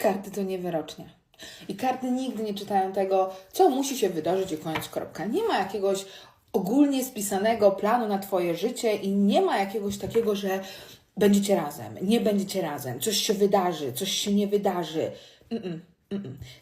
Karty to nie wyrocznia. I karty nigdy nie czytają tego, co musi się wydarzyć i koniec kropka. Nie ma jakiegoś ogólnie spisanego planu na Twoje życie i nie ma jakiegoś takiego, że będziecie razem, nie będziecie razem, coś się wydarzy, coś się nie wydarzy. Mm-mm.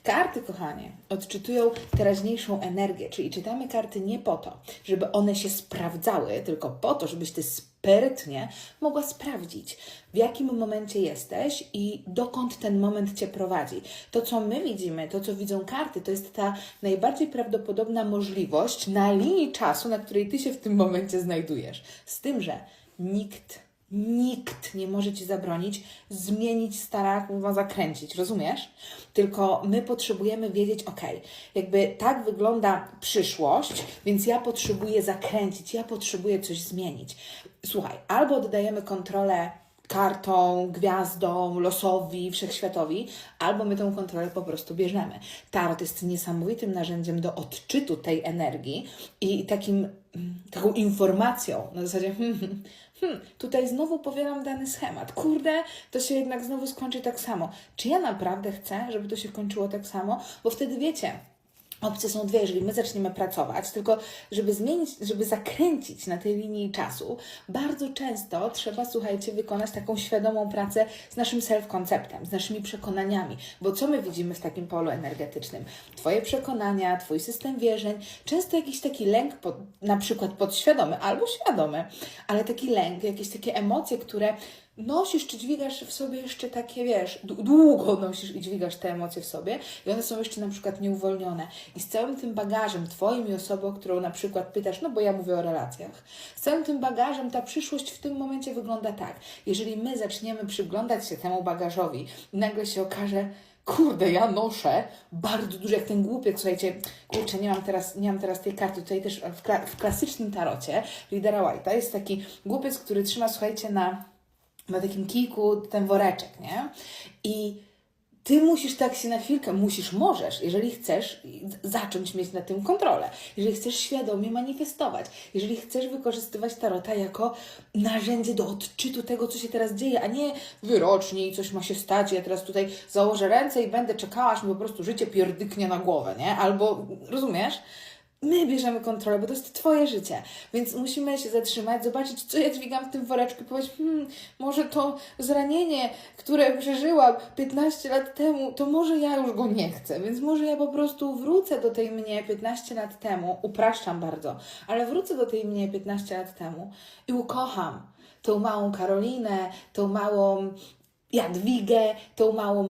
Karty, kochanie, odczytują teraźniejszą energię, czyli czytamy karty nie po to, żeby one się sprawdzały, tylko po to, żebyś ty sprytnie mogła sprawdzić, w jakim momencie jesteś i dokąd ten moment cię prowadzi. To, co my widzimy, to, co widzą karty, to jest ta najbardziej prawdopodobna możliwość na linii czasu, na której ty się w tym momencie znajdujesz. Z tym, że nikt Nikt nie może ci zabronić zmienić stara, kurwa, zakręcić, rozumiesz? Tylko my potrzebujemy wiedzieć, ok, jakby tak wygląda przyszłość, więc ja potrzebuję zakręcić, ja potrzebuję coś zmienić. Słuchaj, albo oddajemy kontrolę kartą, gwiazdą, losowi, wszechświatowi, albo my tą kontrolę po prostu bierzemy. Tarot jest niesamowitym narzędziem do odczytu tej energii i takim, mm, taką informacją na zasadzie, hmm, hmm, hmm, tutaj znowu powielam dany schemat. Kurde, to się jednak znowu skończy tak samo. Czy ja naprawdę chcę, żeby to się kończyło tak samo? Bo wtedy wiecie, Opcje są dwie, jeżeli my zaczniemy pracować, tylko żeby zmienić, żeby zakręcić na tej linii czasu, bardzo często trzeba, słuchajcie, wykonać taką świadomą pracę z naszym self-konceptem, z naszymi przekonaniami. Bo co my widzimy w takim polu energetycznym? Twoje przekonania, Twój system wierzeń, często jakiś taki lęk, pod, na przykład podświadomy albo świadomy, ale taki lęk, jakieś takie emocje, które nosisz czy dźwigasz w sobie jeszcze takie, wiesz, długo nosisz i dźwigasz te emocje w sobie i one są jeszcze na przykład nieuwolnione. I z całym tym bagażem twoim i osoby, o którą na przykład pytasz, no bo ja mówię o relacjach, z całym tym bagażem ta przyszłość w tym momencie wygląda tak. Jeżeli my zaczniemy przyglądać się temu bagażowi nagle się okaże, kurde, ja noszę bardzo dużo, jak ten głupiec, słuchajcie, kurczę, nie mam teraz, nie mam teraz tej karty, tutaj też w, kla- w klasycznym tarocie lidera White'a jest taki głupiec, który trzyma, słuchajcie, na na takim kijku ten woreczek, nie? I ty musisz tak się na chwilkę, musisz, możesz, jeżeli chcesz zacząć mieć na tym kontrolę, jeżeli chcesz świadomie manifestować, jeżeli chcesz wykorzystywać tarota jako narzędzie do odczytu tego, co się teraz dzieje, a nie wyrocznie i coś ma się stać, ja teraz tutaj założę ręce i będę czekała, aż mi po prostu życie pierdyknie na głowę, nie? Albo, rozumiesz? My bierzemy kontrolę, bo to jest Twoje życie. Więc musimy się zatrzymać, zobaczyć, co ja dźwigam w tym woreczku i powiedzieć, hmm, może to zranienie, które przeżyłam 15 lat temu, to może ja już go nie chcę. Więc może ja po prostu wrócę do tej mnie 15 lat temu, upraszczam bardzo, ale wrócę do tej mnie 15 lat temu i ukocham tą małą Karolinę, tą małą Jadwigę, tą małą